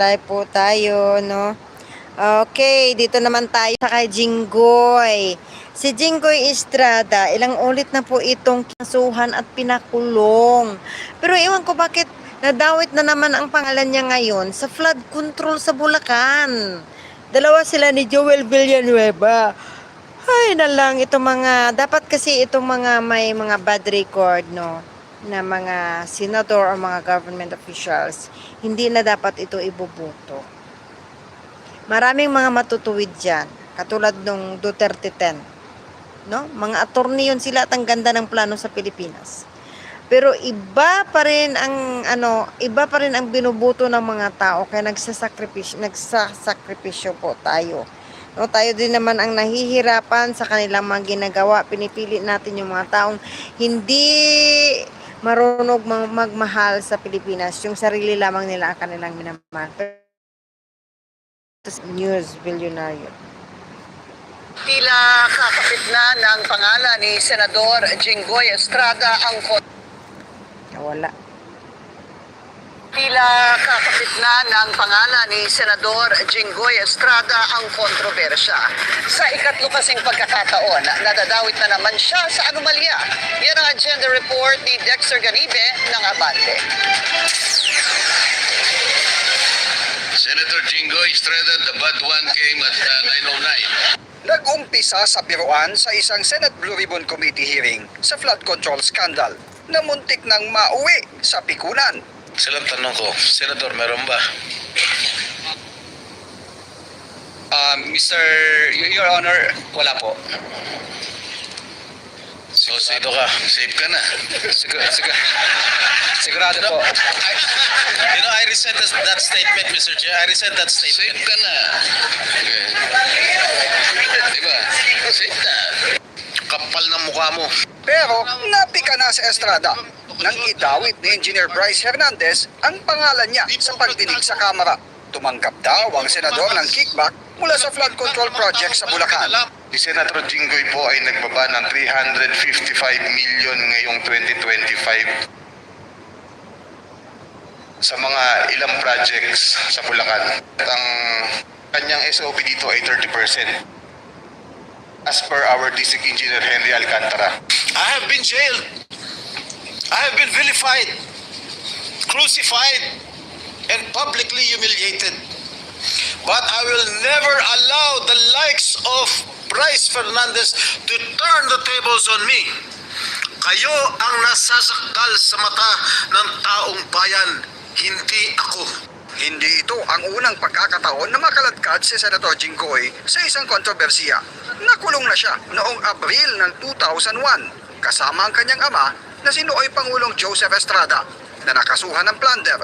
Tayo po tayo, no? Okay, dito naman tayo sa kay Jinggoy. Si Jinggoy Estrada, ilang ulit na po itong kinasuhan at pinakulong. Pero iwan ko bakit nadawit na naman ang pangalan niya ngayon sa flood control sa Bulacan. Dalawa sila ni Joel Villanueva. Ay na lang, itong mga, dapat kasi itong mga may mga bad record, no? Na mga senador o mga government officials, hindi na dapat ito ibubuto. Maraming mga matutuwid dyan, katulad nung Duterte 10. No? Mga attorney yun sila at ang ganda ng plano sa Pilipinas. Pero iba pa rin ang ano, iba pa rin ang binubuto ng mga tao kaya nagsasakripisyo, nagsasakripisyo po tayo. No, tayo din naman ang nahihirapan sa kanilang mga ginagawa. Pinipili natin yung mga taong hindi marunong mag- magmahal sa Pilipinas. Yung sarili lamang nila ang kanilang minamahal. News Billionaire. Tila kakapit na ng pangalan ni Senador Jinggoy Estrada ang Nawala. Tila kakapit na ng pangalan ni Senador Jinggoy Estrada ang kontrobersya. Sa ikatlo kasing pagkakataon, nadadawit na naman siya sa anomalya. Yan ang agenda report ni Dexter Ganibe ng Abante. Senator Jingo Estrada, the bad one came at uh, 9.09. Nag-umpisa sa biruan sa isang Senate Blue Ribbon Committee hearing sa flood control scandal na muntik nang mauwi sa pikunan. Silang tanong ko, Senator, meron ba? Uh, Mr. Your Honor, wala po. So, sino ka? Safe ka na. Siguro, siguro, sigurado po. I, you know, I resent that, that statement, Mr. Chair. I resent that statement. Safe ka na. Okay. Diba? Safe na. Kapal ng mukha mo. Pero napika na sa Estrada nang idawit ni Engineer Bryce Hernandez ang pangalan niya sa pagdinig sa Kamara. Tumanggap daw ang senador ng kickback mula sa flood control project sa Bulacan. Si Senator Jinggoy po ay nagbaba ng 355 million ngayong 2025 sa mga ilang projects sa Bulacan. At ang kanyang SOP dito ay 30% as per our district engineer Henry Alcantara. I have been jailed. I have been vilified, crucified, and publicly humiliated. But I will never allow the likes of Bryce Fernandez to turn the tables on me. Kayo ang nasasakdal sa mata ng taong bayan, hindi ako. Hindi ito ang unang pagkakataon na makaladkad si Senator Jinggoy sa isang kontrobersiya. Nakulong na siya noong Abril ng 2001 kasama ang kanyang ama na si Nooy Pangulong Joseph Estrada na nakasuhan ng plunder.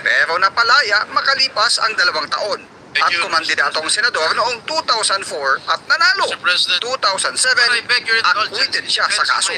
Pero napalaya makalipas ang dalawang taon at kumandidatong senador noong 2004 at nanalo. Mr. President, 2007 I beg your acquitted siya sa kaso.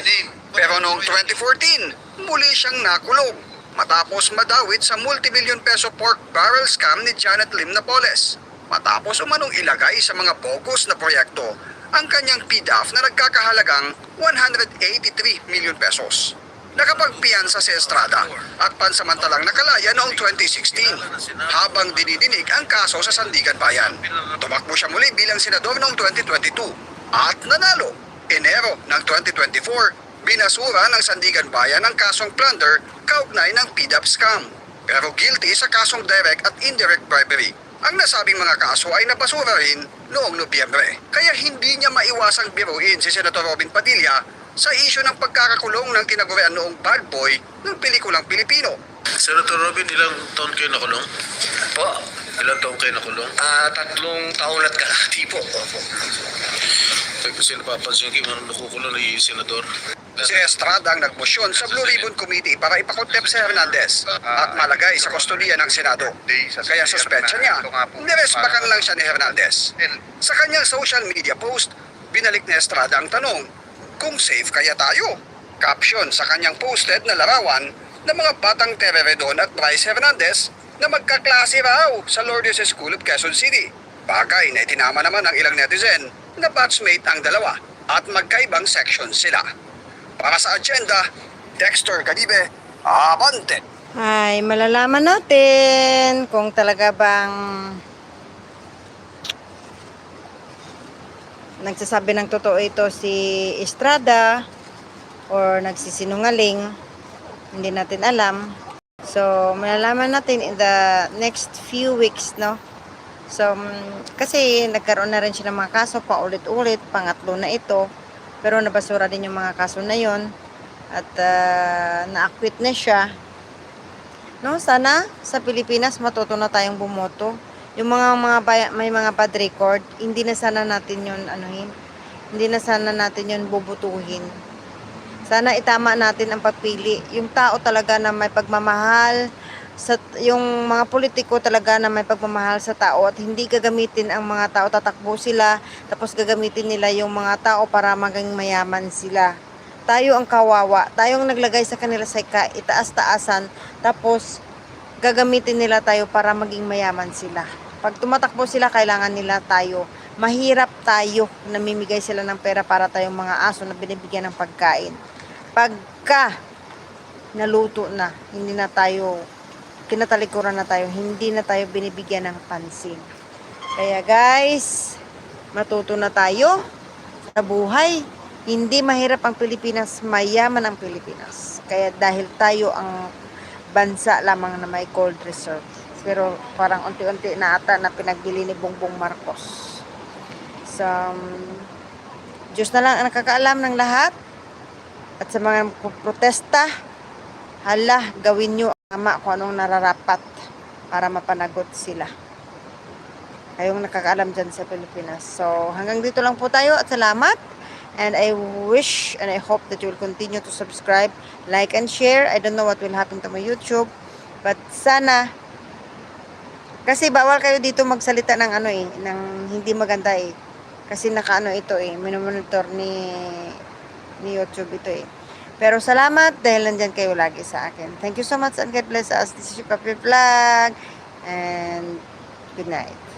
Pero noong 2014, muli siyang nakulong matapos madawit sa multimilyon peso pork barrel scam ni Janet Lim Napoles. Matapos umanong ilagay sa mga bogus na proyekto ang kanyang PDAF na nagkakahalagang 183 milyon pesos. Nakapagpiyansa si Estrada at pansamantalang nakalaya noong 2016 habang dinidinig ang kaso sa Sandigan Bayan. Tumakbo siya muli bilang senador noong 2022 at nanalo. Enero ng 2024, binasura ng Sandigan Bayan ang kasong plunder kaugnay ng PDAP scam. Pero guilty sa kasong direct at indirect bribery. Ang nasabing mga kaso ay napasura rin noong Nobyembre. Kaya hindi niya maiwasang biruin si Senator Robin Padilla sa isyu ng pagkakakulong ng tinagurian noong bad boy ng pelikulang Pilipino. Senator Robin, ilang taon kayo nakulong? Po, Ilang taon kayo nakulong? ah tatlong taon at kalahati po. Opo. Kasi napapansin yung nakukulong ni Senador. Si Estrada ang nagmosyon sa Blue Ribbon Committee para ipakontep si Hernandez at malagay sa kustodiya ng Senado. Kaya suspensya niya, niresbakan lang siya ni Hernandez. Sa kanyang social media post, binalik ni Estrada ang tanong, kung safe kaya tayo? Caption sa kanyang posted na larawan ng mga batang Tereredon at Bryce Hernandez na magkaklase raw sa Lourdes School of Quezon City. Bagay na itinama naman ng ilang netizen na batchmate ang dalawa at magkaibang section sila. Para sa agenda, Dexter Cadibe, Abante! ay malalaman natin kung talaga bang nagsasabi ng totoo ito si Estrada or nagsisinungaling. Hindi natin alam. So malalaman natin in the next few weeks no? So mm, kasi nagkaroon na rin siya ng mga kaso paulit-ulit pangatlo na ito pero nabasura din yung mga kaso na yon at ah, na-acquit na siya No, sana sa Pilipinas matuto na tayong bumoto. Yung mga mga baya- may mga bad record, hindi na sana natin 'yon anuhin. Hindi na sana natin 'yon bubutuhin. Sana itama natin ang pagpili. Yung tao talaga na may pagmamahal sa yung mga politiko talaga na may pagmamahal sa tao at hindi gagamitin ang mga tao tatakbo sila tapos gagamitin nila yung mga tao para maging mayaman sila tayo ang kawawa. Tayong naglagay sa kanila sa ka, itaas-taasan, tapos gagamitin nila tayo para maging mayaman sila. Pag tumatakbo sila, kailangan nila tayo. Mahirap tayo, namimigay sila ng pera para tayong mga aso na binibigyan ng pagkain. Pagka naluto na, hindi na tayo, kinatalikuran na tayo, hindi na tayo binibigyan ng pansin. Kaya guys, matuto na tayo sa buhay. Hindi mahirap ang Pilipinas, mayaman ang Pilipinas. Kaya dahil tayo ang bansa lamang na may gold reserve. Pero parang unti-unti na ata na pinagbili ni Bongbong Marcos. So, um, Diyos na lang ang nakakaalam ng lahat. At sa mga protesta, hala, gawin nyo ang ama kung anong nararapat para mapanagot sila. Kayong nakakaalam dyan sa Pilipinas. So, hanggang dito lang po tayo at salamat. And I wish and I hope that you will continue to subscribe, like, and share. I don't know what will happen to my YouTube. But sana, kasi bawal kayo dito magsalita ng ano eh, ng hindi maganda eh. Kasi nakaano ito eh, minomonitor ni, ni YouTube ito eh. Pero salamat dahil nandyan kayo lagi sa akin. Thank you so much and God bless us. This is your Papi Vlog. And good night.